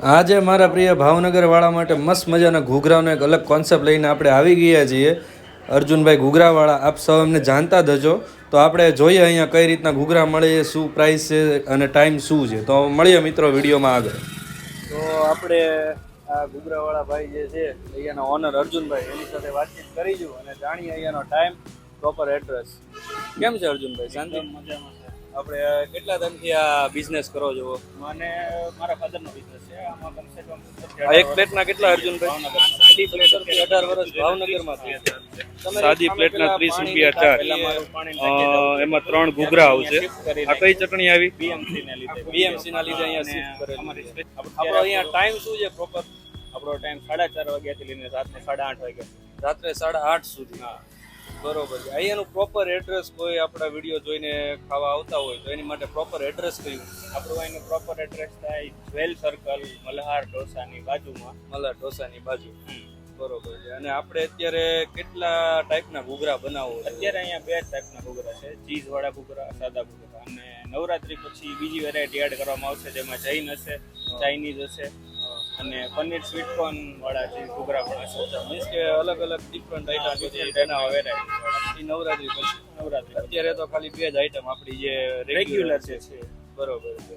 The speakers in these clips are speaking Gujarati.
આજે મારા પ્રિય ભાવનગરવાળા માટે મસ્ત મજાના ઘૂઘરાનો એક અલગ કોન્સેપ્ટ લઈને આપણે આવી ગયા છીએ. અર્જુનભાઈ ઘૂઘરાવાળા આપ સૌ એમને જાણતા જ હજો તો આપણે જોઈએ અહીંયા કઈ રીતના ઘૂઘરા મળે છે શું પ્રાઇસ છે અને ટાઈમ શું છે. તો મળીએ મિત્રો વિડીયોમાં આગળ. તો આપણે આ ઘૂઘરાવાળા ભાઈ જે છે અહીંયાના ઓનર અર્જુનભાઈ એની સાથે વાતચીત કરીશું અને જાણીએ અહીંયાનો ટાઈમ પ્રોપર એડ્રેસ કેમ છે અર્જુનભાઈ? શાંતિ? મજામાં. આપણે કેટલા ટાઈમથી આ બિઝનેસ કરો છો? મને મારા ફાધરનો બિઝનેસ છે. આમાં કમસે કમ આ એક પ્લેટના કેટલા અર્જુનભાઈ? સાદી અઢાર વર્ષ ભાવનગરમાં સાદી પ્લેટના ત્રીસ રૂપિયા ચાર. એમાં ત્રણ ઘૂઘરા આવશે. આ કઈ ચટણી આવી? બીએમસી ના લીધે. બીએમસી ના લીધે અહીંયા શિફ્ટ કરેલું. આપણો અહીંયા ટાઈમ શું છે પ્રોપર આપણો ટાઈમ સાડા ચાર વાગ્યાથી લઈને રાત્રે સાડા આઠ વાગ્યા રાત્રે સાડા આઠ સુધી. બરોબર છે. અહીંયાનું પ્રોપર એડ્રેસ કોઈ આપણા વીડિયો જોઈને ખાવા આવતા હોય તો એની માટે પ્રોપર એડ્રેસ કયું? આપણું અહીંનું પ્રોપર એડ્રેસ થાય જ્વેલ સર્કલ મલ્હાર ઢોસાની બાજુમાં. મલા ઢોસાની બાજુ. બરોબર છે. અને આપણે અત્યારે કેટલા ટાઈપના ઘૂઘરા બનાવો અત્યારે અહીંયા બે ટાઈપના ઘૂઘરા છે. ચીઝ વાળા ઘૂઘરા સાદા ઘૂઘરા. અને નવરાત્રી પછી બીજી વેરાયટી એડ કરવામાં આવશે જેમાં જૈન હશે ચાઇનીઝ હશે. અને પનીર સ્વીટ કોર્ન વાળા જે ઘૂઘરા પણ હશે મીન્સ કે અલગ અલગ ડિફરન્ટ આઈટમ છે તેના વેરાયટી એ નવરાત્રી પછી નવરાત્રી. અત્યારે તો ખાલી બે જ આઈટમ આપણી જે રેગ્યુલર છે. છે. બરોબર છે.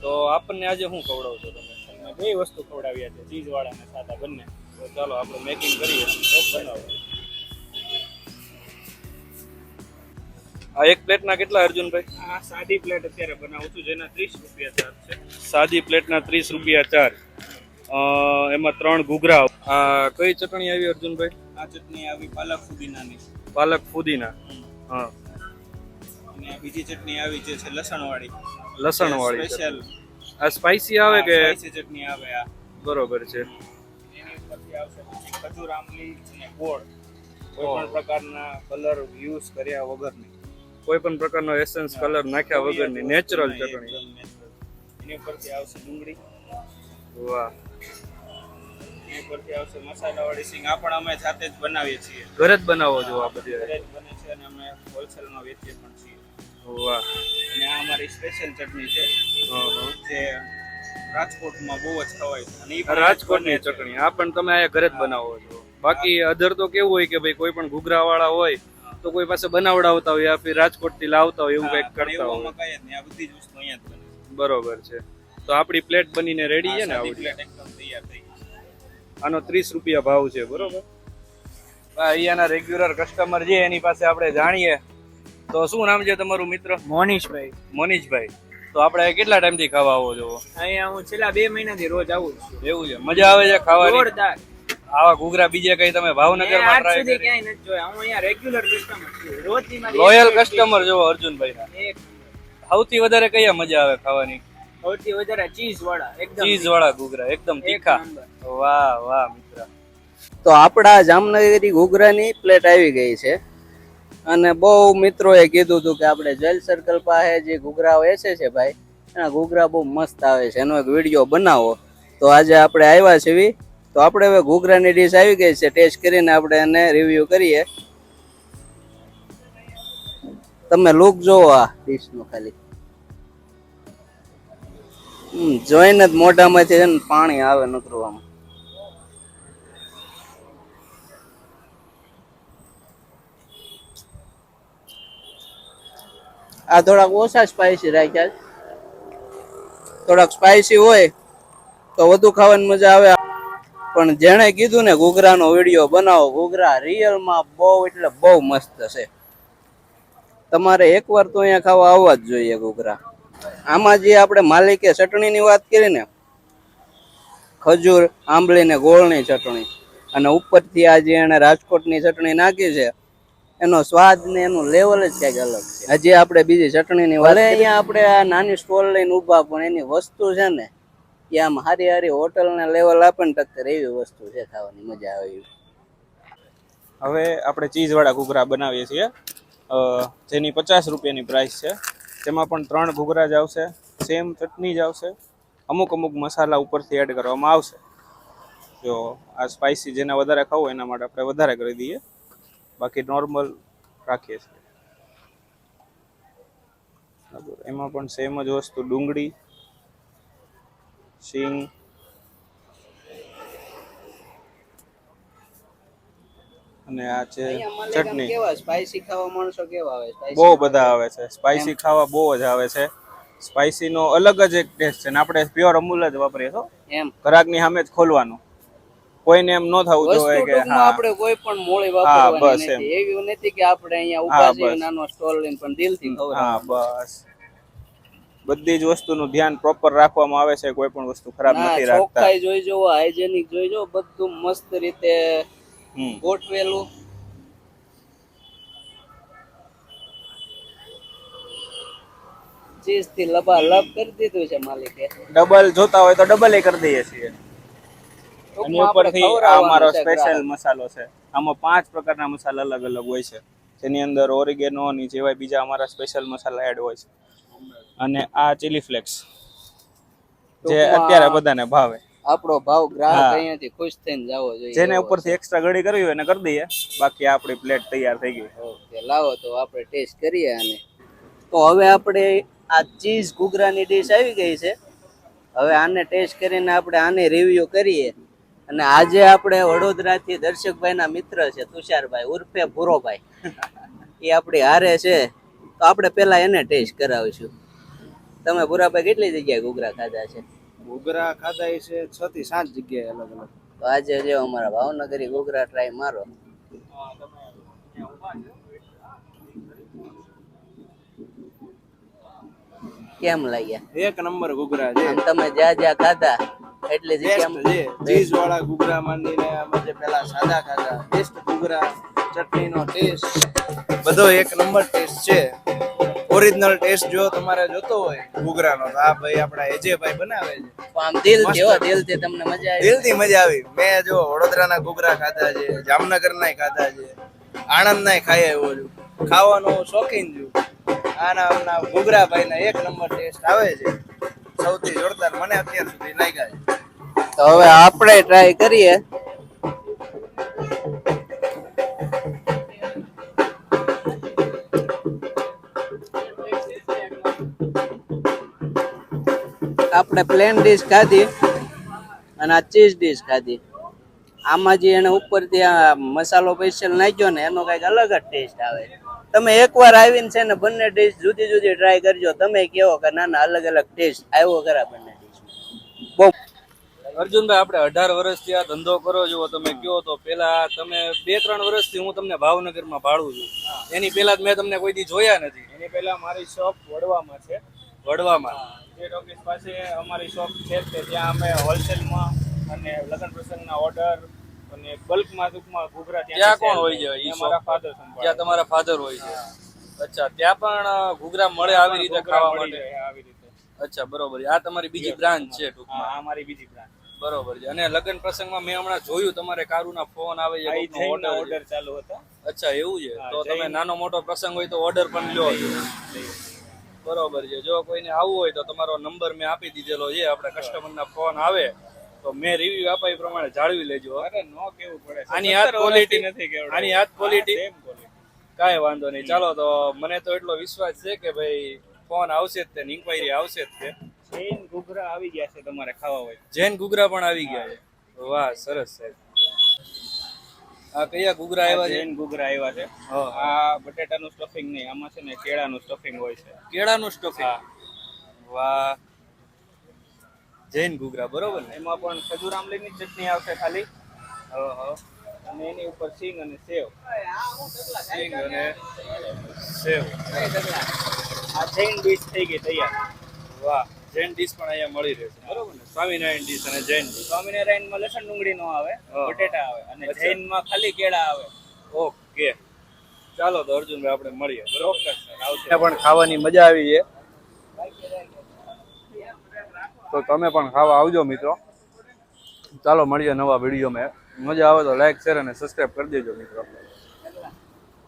તો આપણને આજે શું ખવડાવશો તમે? અમે બે વસ્તુ ખવડાવ્યા છે ચીઝ વાળા અને સાદા બંને. તો ચાલો આપણે મેકિંગ કરીએ તો બનાવો. આ એક પ્લેટના કેટલા અર્જુનભાઈ? આ સાદી પ્લેટ અત્યારે બનાવું છું જેના ત્રીસ રૂપિયા ચાર્જ છે. સાદી પ્લેટના ત્રીસ રૂપિયા ચાર અ, એમાં ત્રણ ઘૂઘરા. આ કઈ ચટણી આવી અર્જુનભાઈ? આ ચટણી આવી પાલક ફુદીનાની. પાલક ફુદીના. હા. અને બીજી ચટણી આવી જે છે લસણ વાળી લસણ વાળી સ્પેશિયલ આ સ્પાઈસી આવે કે? ચટણી આવે આ. બરોબર છે. એની ઉપરથી આવશે પછી ખજૂર આમલી અને ગોળ. કોઈ પણ પ્રકારના કલર યુઝ કર્યા વગરની. કોઈ પણ પ્રકારનો એસેન્સ કલર નાખ્યા વગરની નેચરલ ચટણી. એની ઉપરથી આવશે ડુંગળી. વાહ. એની ઉપરથી આવશે મસાલાવાળી સિંગ. આ પણ અમે જાતે જ બનાવીએ છીએ. ઘરે જ બનાવો છો આ બધી ઘરે જ બને છે અને અમે હોલસેલમાં વેચીએ પણ છીએ. વાહ. અને આ અમારી સ્પેશિયલ ચટણી છે. જે રાજકોટમાં બહુ જ ખવાય છે. અને રાજકોટની ચટણી. આ પણ તમે અહીંયા ઘરે જ બનાવો છો. બાકી અધર તો કેવું હોય કે ભાઈ કોઈ પણ ઘૂઘરાવાળા હોય તો કોઈ પાસે બનાવડાવતા હોય યા ફિર રાજકોટથી લાવતા હોય એવું કંઈક કરતા હોય. આ બધી જ વસ્તુ અહીંયા જ બને બરોબર છે. તો આપણી પ્લેટ બનીને રેડી છે ને આ આવડી પ્લેટ એકદમ તૈયાર થઈ. આનો ત્રીસ રૂપિયા ભાવ છે બરોબર? અહીંયાના રેગ્યુલર કસ્ટમર છે એની પાસે આપણે જાણીએ તો શું નામ છે તમારું મિત્ર? મોનીશભાઈ મોનીશભાઈ તો આપણે કેટલા ટાઈમથી ખાવા આવો છો? અહીંયા હું છેલ્લા બે મહિનાથી રોજ આવું છું. એવું છે? મજા આવે છે ખાવાની? જોરદાર. આવા ઘૂઘરા બીજે કઈ તમે ભાવનગરમાં ટ્રાય કરી? ક્યાંય નથી જોયા. હું અહીંયા રેગ્યુલર કસ્ટમર છું. રોજની મારી લોયલ કસ્ટમર જો અર્જુનભાઈ ના સૌથી વધારે કયા મજા આવે ખાવાની? સૌથી વધારે ચીઝ વાળા એકદમ. ચીઝ વાળા ઘૂઘરા એકદમ એક તીખા. વાહ વાહ મિત્ર. તો આપણા જામનગરી ઘૂઘરાની પ્લેટ આવી ગઈ છે. અને બહુ મિત્રોએ કીધું હતું કે આપણે જેલ સર્કલ પાસે જે ઘૂઘરા વેચે છે ભાઈ એના ઘૂઘરા બહુ મસ્ત આવે છે. એનો એક વીડિયો બનાવો. તો આજે આપણે આવ્યા છીએ. તો આપણે હવે ઘૂઘરાની ડીશ આવી ગઈ છે. ટેસ્ટ કરીને આપણે એને રિવ્યુ કરીએ. તમે લુક જોવો આ ડીશનો ખાલી. જોઈને જ મોઢામાંથી છે ને પાણી આવે નકરવામાં. આ થોડાક ઓછા સ્પાઈસી રાખ્યા. થોડાક સ્પાઈસી હોય તો વધુ ખાવાની મજા આવે. પણ જેણે કીધું ને ઘૂઘરાનો વીડિયો બનાવો, ઘૂઘરા રિયલમાં બહુ એટલે બહુ મસ્ત છે. તમારે એકવાર તો અહીંયા ખાવા આવવા જ જોઈએ ઘૂઘરા. આમાં જે આપણે માલિકે ચટણીની વાત કરી ને ખજૂર આંબલી ને ગોળની ચટણી અને ઉપરથી આ જે એને રાજકોટની ચટણી નાખી છે એનો સ્વાદ ને એનું લેવલ જ ક્યાંક અલગ છે. હજી આપણે બીજી ચટણીની વાત અહીંયા આપણે આ નાની સ્ટોલ લઈને ઊભા પણ એની વસ્તુ છે ને એ આમ હારી હારી હોટલ ને લેવલ આપે ને ટક્કર એવી વસ્તુ છે ખાવાની મજા આવે એવી. હવે આપણે ચીઝ વાળા ઘૂઘરા બનાવીએ છીએ. જેની પચાસ રૂપિયાની પ્રાઇસ છે. તેમાં પણ ત્રણ ઘૂઘરા જ આવશે સેમ ચટણી જ આવશે, અમુક અમુક મસાલા ઉપરથી એડ કરવામાં આવશે. જો આ સ્પાઇસી જેને વધારે ખાવું એના માટે આપણે વધારે કરી દઈએ. બાકી નોર્મલ રાખીએ છીએ. એમાં પણ સેમ જ વસ્તુ ડુંગળી સિંગ અને આ છે ચટણી. કેવા સ્પાઈસી ખાવા માણસો કેવા આવે? બહુ બધા આવે છે. સ્પાઇસી ખાવા બહુ જ આવે છે. સ્પાઇસી નો અલગ જ એક ટેસ્ટ છે ને આપણે પ્યોર અમૂલ જ વાપરીએ છો? એમ. ગ્રાહકની સામે જ ખોલવાનું. કોઈને એમ ન થવું જોઈએ કે હા. આપણે કોઈ પણ મોળી વાપરવાની નથી. એવું નથી કે આપણે અહીંયા ઊભા છીએ. નાનો સ્ટોલ લઈને પણ દિલથી હા બસ. બધી જ વસ્તુનું ધ્યાન પ્રોપર રાખવામાં આવે છે. કોઈ પણ વસ્તુ ખરાબ નથી રાખતા. ચોખ્ખાઈ જોઈ જો હાઇજેનિક જોઈ જો બધું મસ્ત રીતે. ગોઠવેલું. ચીઝથી લબા લબ કરી દીધું છે માલિકે. ડબલ જોતા હોય તો ડબલ એ કરી દઈએ છીએ. અને ઉપરથી આ મારો અમારો સ્પેશિયલ મસાલો છે. આમાં પાંચ પ્રકારના મસાલા અલગ અલગ હોય છે. જેની અંદર ઓરિગેનો અને જેવાય બીજા અમારા સ્પેશિયલ મસાલા એડ હોય છે. અને આ ચીલી ફ્લેક્સ જે અત્યારે બધાને ભાવે. આપણો ભાવ ગ્રાહક અહીંયાથી ખુશ થઈને જવો જોઈએ. જેને ઉપરથી એક્સ્ટ્રા ગળી કરવી હોય એને કરી દઈએ. બાકી આપણી પ્લેટ તૈયાર થઈ ગઈ. ઓકે લાવો તો આપણે ટેસ્ટ કરીએ આને. તો હવે આપણે આ ચીઝ ઘૂઘરાની ડીશ આવી ગઈ છે. હવે આને ટેસ્ટ કરીને આપણે આને રિવ્યુ કરીએ. અને આજે આપણે વડોદરાથી દર્શકભાઈના મિત્ર છે તુષારભાઈ ઉર્ફે ભૂરોભાઈ. એ આપણી હારે છે. તો આપણે પહેલાં એને ટેસ્ટ કરાવીશું. તમે ભૂરાભાઈ કેટલી જગ્યાએ ઘૂઘરા ખાધા છે? ઘૂઘરા ખાધા છે છ થી સાત જગ્યાએ અલગ અલગ. તો આજે જો અમારા ભાવનગરી ઘૂઘરા ટ્રાય મારો. કેમ લાગ્યા? એક નંબર ઘૂઘરા છે. તમે જ્યાં જ્યાં ખાધા એટલી જે કેમ? ચીઝ વાળા ઘૂઘરા માંડીને અમે જે પેલા સાદા ખાધા બેસ્ટ ઘૂઘરા ચટણીનો ટેસ્ટ બધો એક નંબર ટેસ્ટ છે. ઓરિજિનલ ટેસ્ટ જો તમારે જોતો હોય ઘૂઘરાનો તો આ ભાઈ આપણા એજેભાઈ બનાવે છે. આમ દિલથી દિલથી તમને મજા આવી. દિલથી મજા આવી. મેં જો વડોદરાના ઘૂઘરા ખાધા છે જામનગરના ખાધા છે આણંદના ખાઈ આવ્યો છું. ખાવાનો શોખીન છું. આના આમના ઘૂઘરા ભાઈના એક નંબર ટેસ્ટ આવે છે. સૌથી જોરદાર મને અત્યાર સુધી લાગ્યા છે. તો હવે આપણે ટ્રાય કરીએ. આપણે પ્લેન ડીશ ખાધી અને આ ચીઝ ડીશ ખાધી. આમાં જે એને ઉપરથી આ મસાલો સ્પેશિયલ નાખ્યો ને એનો કંઈક અલગ જ ટેસ્ટ આવે. તમે એકવાર આવીને છે ને બંને ડીશ જુદી જુદી ટ્રાય કરજો તમે કહો કે ના ના અલગ અલગ ટેસ્ટ આવ્યો ખરા બંને ડીશ બહુ અર્જુનભાઈ આપણે અઢાર વર્ષથી આ ધંધો કરો છો તમે કયો તો પેલા તમે બે ત્રણ વર્ષથી હું તમને ભાવનગરમાં ભાડું છું. એની પેલા જ મેં તમને કોઈ દી જોયા નથી. એની પહેલા મારી શોપ વડવામાં છે. વડવામાં. જે ટોકીસ પાસે અમારી શોપ છે તે ત્યાં અમે હોલસેલમાં અને લગ્ન પ્રસંગના ઓર્ડર અને બલ્કમાં ટૂંકમાં ઘૂઘરા ત્યાં કોણ હોય છે? એ મારા? ફાધર ત્યાં તમારા ફાધર હોય છે? અચ્છા ત્યાં પણ ઘૂઘરા મળે આવી રીતે ખાવા માટે? આવી રીતે. અચ્છા બરોબર. આ તમારી બીજી બ્રાન્ચ છે ટૂંકમાં. આ મારી બીજી બ્રાન્ચ. બરોબર છે. અને લગ્ન પ્રસંગમાં મેં હમણાં જોયું તમારે કારુના ફોન આવે છે. ઓર્ડર ચાલુ હતા. અચ્છા એવું છે? તો તમે નાનો મોટો પ્રસંગ હોય તો ઓર્ડર પણ લ્યો. બરોબર છે. જો કોઈને આવવું હોય તો તમારો નંબર મેં આપી દીધેલો છે. આપણે કસ્ટમરના ફોન આવે તો મેં રિવ્યુ આપ્યા એ પ્રમાણે જાળવી લેજો. અરે નો કેવું પડે. આની આ ક્વોલિટી નથી કેવું આની આ ક્વોલિટી કાંઈ વાંધો નહીં. ચાલો તો મને તો એટલો વિશ્વાસ છે કે ભાઈ ફોન આવશે જ તે ઇન્ક્વાયરી આવશે જ તે. જૈન ઘૂઘરા આવી ગયા છે તમારે ખાવા હોય જૈન ઘૂઘરા પણ આવી ગયા છે. વાહ સરસ સાહેબ. આ કયા ઘૂઘરા આવ્યા છે? જૈન ઘૂઘરા આવ્યા છે. આ બટેટાનું સ્ટફિંગ નહીં આમાં છે ને કેળાનું સ્ટફિંગ હોય છે. કેળાનું સ્ટફિંગ વાહ. જૈન ઘૂઘરા બરોબર ને? એમાં પણ ખજૂર આમલીની ચટણી આવશે ખાલી. અને એની ઉપર સિંગ અને સેવ. સિંગ અને સેવ. આ જૈન ડીશ થઈ ગઈ તૈયાર. વાહ. જૈન ડીશ પણ અહીંયા મળી રહેશે બરોબર ને? સ્વામિનારાયણ ડીશ અને જૈન ડીશ સ્વામિનારાયણમાં લસણ ડુંગળી નો આવે બટેટા આવે અને. જૈનમાં ખાલી કેળા આવે. ઓકે. ચાલો તો અર્જુનભાઈ આપણે મળીએ. બરોબર? આવશે પણ ખાવાની મજા આવી છે. તો તમે પણ ખાવા આવજો મિત્રો. ચાલો મળીએ નવા વિડીયોમાં મજા આવે તો લાઈક શેર અને સબસ્ક્રાઈબ કરી દેજો મિત્રો.